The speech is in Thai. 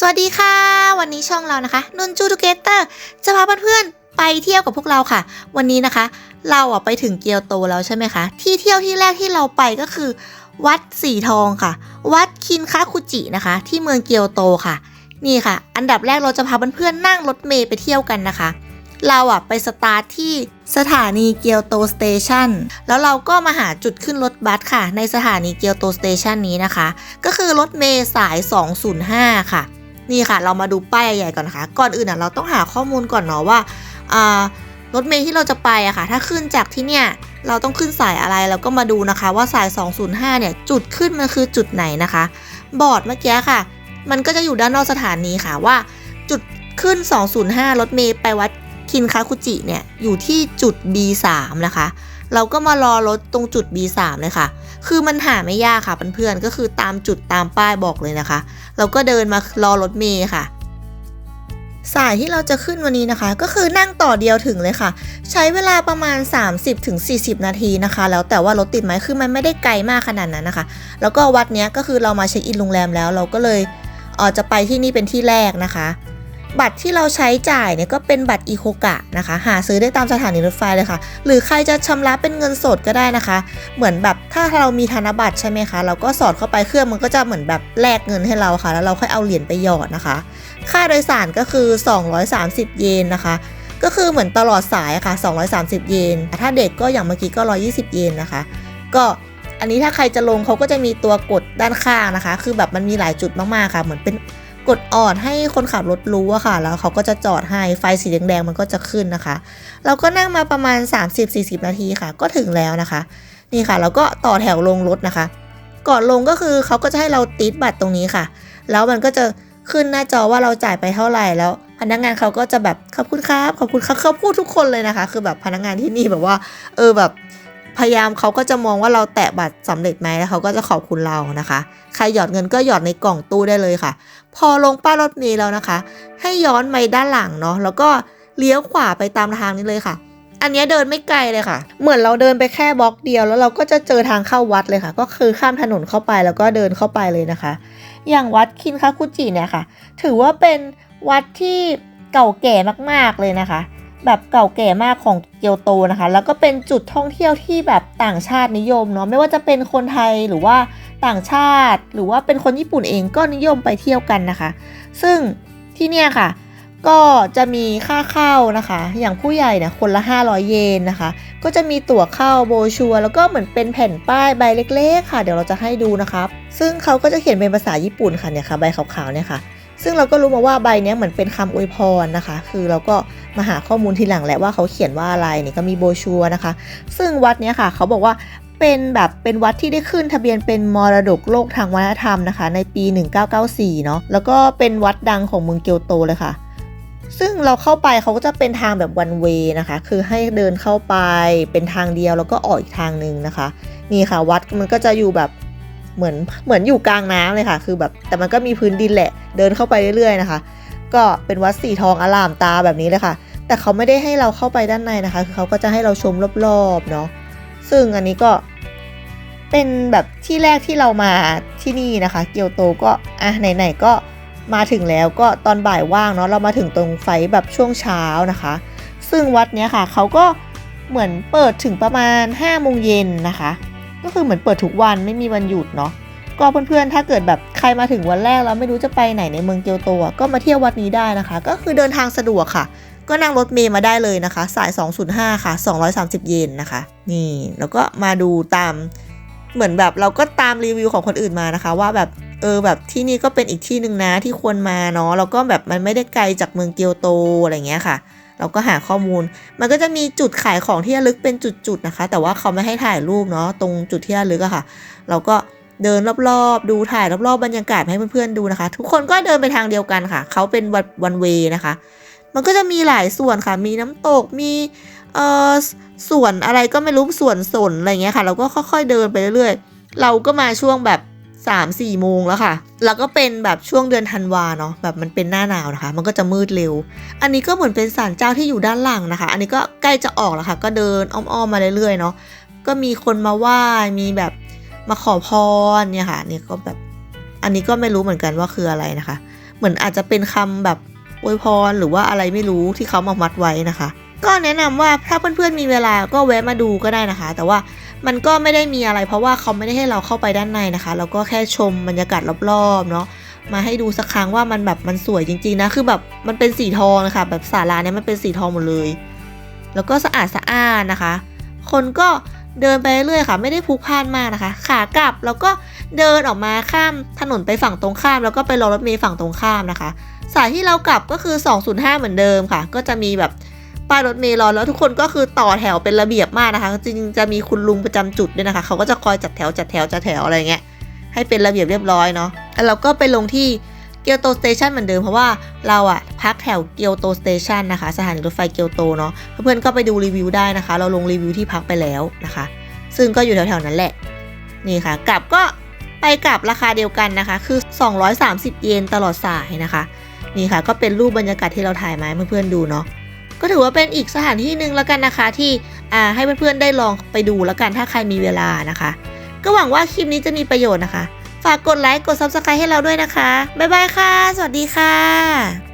สวัสดีค่ะ วันนี้ช่องเรานะคะนุนจูทูเกเตอร์จะพาเพื่อนๆไปเที่ยวกับพวกเราค่ะ วันนี้นะคะ เราอะไปถึงเกียวโตแล้วใช่ไหมคะ ที่เที่ยวที่แรกที่เราไปก็คือ วัดสีทองค่ะ วัดคินคาคุจินะคะ ที่เมืองเกียวโตค่ะ นี่ค่ะ อันดับแรกเราจะพาเพื่อนๆนั่งรถเมล์ไปเที่ยวกันนะคะ เราอะไปสตาร์ทที่สถานีเกียวโตสเตชันแล้วเราก็มาหาจุดขึ้นรถบัสค่ะ ในสถานีเกียวโตสเตชันนี้นะคะ ก็คือรถเมล์สาย 205 ค่ะ นี่ค่ะ เรามาดูป้ายใหญ่ๆก่อนนะคะ ก่อนอื่นอะเราต้องหาข้อมูลก่อนเนาะว่ารถเมล์ที่เราจะไปอะค่ะ ถ้าขึ้นจากที่เนี่ยเราต้องขึ้นสายอะไรเราก็มาดูนะคะว่าสาย 205 เนี่ย จุดขึ้นมันคือจุดไหนนะคะ บอร์ดเมื่อกี้ค่ะ มันก็จะอยู่ด้านนอกสถานีค่ะว่า จุดขึ้น 205 รถเมล์ไปวัดคินคาคุจิเนี่ยอยู่ที่จุด B3 นะคะ เราก็มารอรถตรงจุด B3 เลยค่ะ คือมันหาไม่ยากค่ะเพื่อนๆ ก็คือตามจุดตามป้ายบอกเลยนะคะ เราก็เดินมารอรถเมย์ค่ะ สายที่เราจะขึ้นวันนี้นะคะ ก็คือนั่งต่อเดียวถึงเลยค่ะ ใช้เวลาประมาณ 30-40 นาทีนะคะ แล้วแต่ว่ารถติดไหมคือมันไม่ได้ไกลมากขนาดนั้นนะคะ แล้วก็วัดเนี้ยก็คือเรามาเช็คอินโรงแรมแล้ว เราก็เลยเออจะไปที่นี่เป็นที่แรกนะคะ บัตรที่เราใช้จ่ายเนี่ยก็เป็นบัตรอีโคกะนะคะ หาซื้อได้ตามสถานีรถไฟเลยค่ะ หรือใครจะชำระเป็นเงินสดก็ได้นะคะ เหมือนแบบถ้าเรามีธนบัตรใช่ไหมคะ เราก็สอดเข้าไปเครื่องมันก็จะเหมือนแบบแลกเงินให้เราค่ะ แล้วเราค่อยเอาเหรียญไปหยอดนะคะ ค่าโดยสารก็คือ 230 เยนนะคะก็คือเหมือนตลอดสายอะค่ะ 230 เยน ถ้าเด็กก็อย่างเมื่อกี้ก็ 120 เยนนะคะ ก็อันนี้ถ้าใครจะลงเขาก็จะมีตัวกดด้านข้างนะคะ คือแบบมันมีหลายจุดมากๆค่ะ เหมือนเป็น กดออดให้คนขับรถรู้อะค่ะ แล้วเขาก็จะจอดให้ไฟสีแดงๆมันก็จะขึ้นนะคะ เราก็นั่งมาประมาณ 30-40 นาทีค่ะ ก็ถึงแล้วนะคะ นี่ค่ะ เราก็ต่อแถวลงรถนะคะ ก่อนลงก็คือเขาก็จะให้เราติดบัตรตรงนี้ค่ะ แล้วมันก็จะขึ้นหน้าจอว่าเราจ่ายไปเท่าไหร่แล้วพนักงานเขาก็จะแบบขอบคุณครับขอบคุณครับเขาพูดทุกคนเลยนะคะ คือแบบพนักงานที่นี่แบบว่า เออแบบ พยายามเขาก็จะมองว่าเราแตะบัตรสำเร็จไหมแล้วเขาก็จะขอบคุณเรานะคะ ใครหยอดเงินก็หยอดในกล่องตู้ได้เลยค่ะ พอลงป้ายรถเมล์แล้วนะคะ ให้ย้อนไปด้านหลังเนาะแล้วก็เลี้ยวขวาไปตามทางนี้เลยค่ะ อันนี้เดินไม่ไกลเลยค่ะ เหมือนเราเดินไปแค่บล็อกเดียว แล้วเราก็จะเจอทางเข้าวัดเลยค่ะ ก็คือข้ามถนนเข้าไปแล้วก็เดินเข้าไปเลยนะคะ อย่างวัดคินคาคุจิเนี่ยค่ะ ถือว่าเป็นวัดที่เก่าแก่มากๆเลยนะคะ แบบเก่าแก่มากของเกียวโตนะคะ แล้วก็เป็นจุดท่องเที่ยวที่แบบต่างชาตินิยมเนาะไม่ว่าจะเป็นคนไทยหรือว่าต่างชาติ หรือว่าเป็นคนญี่ปุ่นเองก็นิยมไปเที่ยวกันนะคะ ซึ่งที่เนี่ยค่ะ ก็จะมีค่าเข้านะคะ อย่างผู้ใหญ่เนี่ยคนละ 500 เยนนะคะ ก็จะมีตั๋วเข้าโบชัว แล้วก็เหมือนเป็นแผ่นป้ายใบเล็ก ๆ ค่ะ เดี๋ยวเราจะให้ดูนะครับซึ่งเขาก็จะเขียนเป็นภาษาญี่ปุ่นค่ะเนี่ยค่ะใบขาวๆเนี่ยค่ะ ซึ่งเราก็รู้มาว่าใบนี้เหมือนเป็นคำอวยพรนะคะ คือเราก็มาหาข้อมูลทีหลังแหละว่าเขาเขียนว่าอะไรนี่ก็มีโบชัวนะคะ ซึ่งวัดนี้ค่ะเขาบอกว่าเป็นแบบเป็นวัดที่ได้ขึ้นทะเบียนเป็นมรดกโลกทางวัฒนธรรมนะคะ ในปี 1994 เนาะแล้วก็เป็นวัดดังของเมืองเกียวโตเลยค่ะ ซึ่งเราเข้าไปเขาก็จะเป็นทางแบบวันเวนะคะ คือให้เดินเข้าไปเป็นทางเดียวแล้วก็ออกอีกทางหนึ่งนะคะ นี่ค่ะวัดมันก็จะอยู่แบบ เหมือนเหมือนอยู่กลางน้ำเลยค่ะ คือแบบแต่มันก็มีพื้นดินแหละ เดินเข้าไปเรื่อยๆนะคะ ก็เป็นวัดสีทองอลามตาแบบนี้เลยค่ะ แต่เขาไม่ได้ให้เราเข้าไปด้านในนะคะคือเขาก็จะให้เราชมรอบๆเนาะซึ่งอันนี้ก็เป็นแบบที่แรกที่เรามาที่นี่นะคะ เกียวโตก็อะไหนๆก็มาถึงแล้วก็ตอนบ่ายว่างเนาะเรามาถึงตรงไฟแบบช่วงเช้านะคะ ซึ่งวัดเนี้ยค่ะเขาก็เหมือนเปิดถึงประมาณ5โมงเย็นนะคะ ก็คือเหมือนเปิดทุกวันไม่มีวันหยุดเนาะก็เพื่อนๆ ถ้าเกิดแบบใครมาถึงวันแรกแล้วไม่รู้จะไปไหนในเมืองเกียวโตก็มาเที่ยววัดนี้ได้นะคะ ก็คือเดินทางสะดวกค่ะ ก็นั่งรถเมย์มาได้เลยนะคะ สาย 205 ค่ะ 230 เยนนะคะ นี่ แล้วก็มาดูตามเหมือนแบบเราก็ตามรีวิวของคนอื่นมานะคะ ว่าแบบเออแบบที่นี่ก็เป็นอีกที่หนึ่งนะที่ควรมาเนาะแล้วก็แบบมันไม่ได้ไกลจากเมืองเกียวโตอะไรเงี้ยค่ะ เราก็หาข้อมูล มันก็จะมีจุดขายของที่ระลึกเป็นจุดๆนะคะ แต่ว่าเขาไม่ให้ถ่ายรูปเนาะตรงจุดที่ระลึกอะค่ะ เราก็เดินรอบๆ ดูถ่ายรอบๆบรรยากาศให้เพื่อนๆดูนะคะ ทุกคนก็เดินไปทางเดียวกันค่ะ เขาเป็นวันเวนะคะ มันก็จะมีหลายส่วนค่ะ มีน้ำตกมีเอ่อส่วนอะไรก็ไม่รู้ส่วนสนอะไรเงี้ยค่ะ เราก็ค่อยๆเดินไปเรื่อยๆ เราก็มาช่วงแบบ 3ามสี่โมงแล้วค่ะ แล้วก็เป็นแบบช่วงเดือนธันวาเนาะ แบบมันเป็นหน้าหนาวนะคะ มันก็จะมืดเร็ว อันนี้ก็เหมือนเป็นศาลเจ้าที่อยู่ด้านหลังนะคะ อันนี้ก็ใกล้จะออกแล้วค่ะ ก็เดินอ้อมๆมาเรื่อยๆเนาะ ก็มีคนมาไหว้ มีแบบมาขอพรเนี่ยค่ะ เนี่ยก็แบบ อันนี้ก็ไม่รู้เหมือนกันว่าคืออะไรนะคะ เหมือนอาจจะเป็นคำแบบอวยพรหรือว่าอะไรไม่รู้ที่เขามามัดไว้นะคะ ก็แนะนำว่าถ้าเพื่อนๆมีเวลาก็แวะมาดูก็ได้นะคะ แต่ว่า มันก็ไม่ได้มีอะไรเพราะว่าเขาไม่ได้ให้เราเข้าไปด้านในนะคะ เราก็แค่ชมบรรยากาศรอบๆเนาะมาให้ดูสักครั้งว่ามันแบบมันสวยจริงๆนะคือแบบมันเป็นสีทองนะคะแบบศาลาเนี่ยมันเป็นสีทองหมดเลย แล้วก็สะอาดสะอ้านนะคะ คนก็เดินไปเรื่อยๆค่ะ ไม่ได้พลุกพล่านมากนะคะ ขากลับแล้วก็เดินออกมาข้ามถนนไปฝั่งตรงข้าม แล้วก็ไปรอรถเมล์ฝั่งตรงข้ามนะคะ สายที่เรากลับก็คือ 205 เหมือนเดิมค่ะ ก็จะมีแบบ ป้ายรถเมล์รอแล้วทุกคนก็คือต่อแถวเป็นระเบียบมากนะคะ จริงจะมีคุณลุงประจำจุดด้วยนะคะ เขาก็จะคอยจัดแถวจัดแถวจัดแถวอะไรเงี้ยให้เป็นระเบียบเรียบร้อยเนาะแล้วเราก็ไปลงที่เกียวโตสเตชันเหมือนเดิมเพราะว่าเราอะพักแถวเกียวโตสเตชันนะคะสถานีรถไฟเกียวโตเนาะเพื่อนๆก็ไปดูรีวิวได้นะคะ เราลงรีวิวที่พักไปแล้วนะคะ ซึ่งก็อยู่แถวๆนั้นแหละนี่ค่ะ กลับก็ไปกลับราคาเดียวกันนะคะ คือ 230 เยนตลอดสายนะคะ นี่ค่ะก็เป็นรูปบรรยากาศที่เราถ่ายมาให้เพื่อนๆดูเนาะ ก็ถือว่าเป็นอีกสถานที่หนึ่งแล้วกันนะคะ ที่ให้เพื่อนๆได้ลองไปดูแล้วกันถ้าใครมีเวลานะคะ ก็หวังว่าคลิปนี้จะมีประโยชน์นะคะ ฝากกดไลค์กด Subscribe ให้เราด้วยนะคะบ๊ายบายค่ะ สวัสดีค่ะ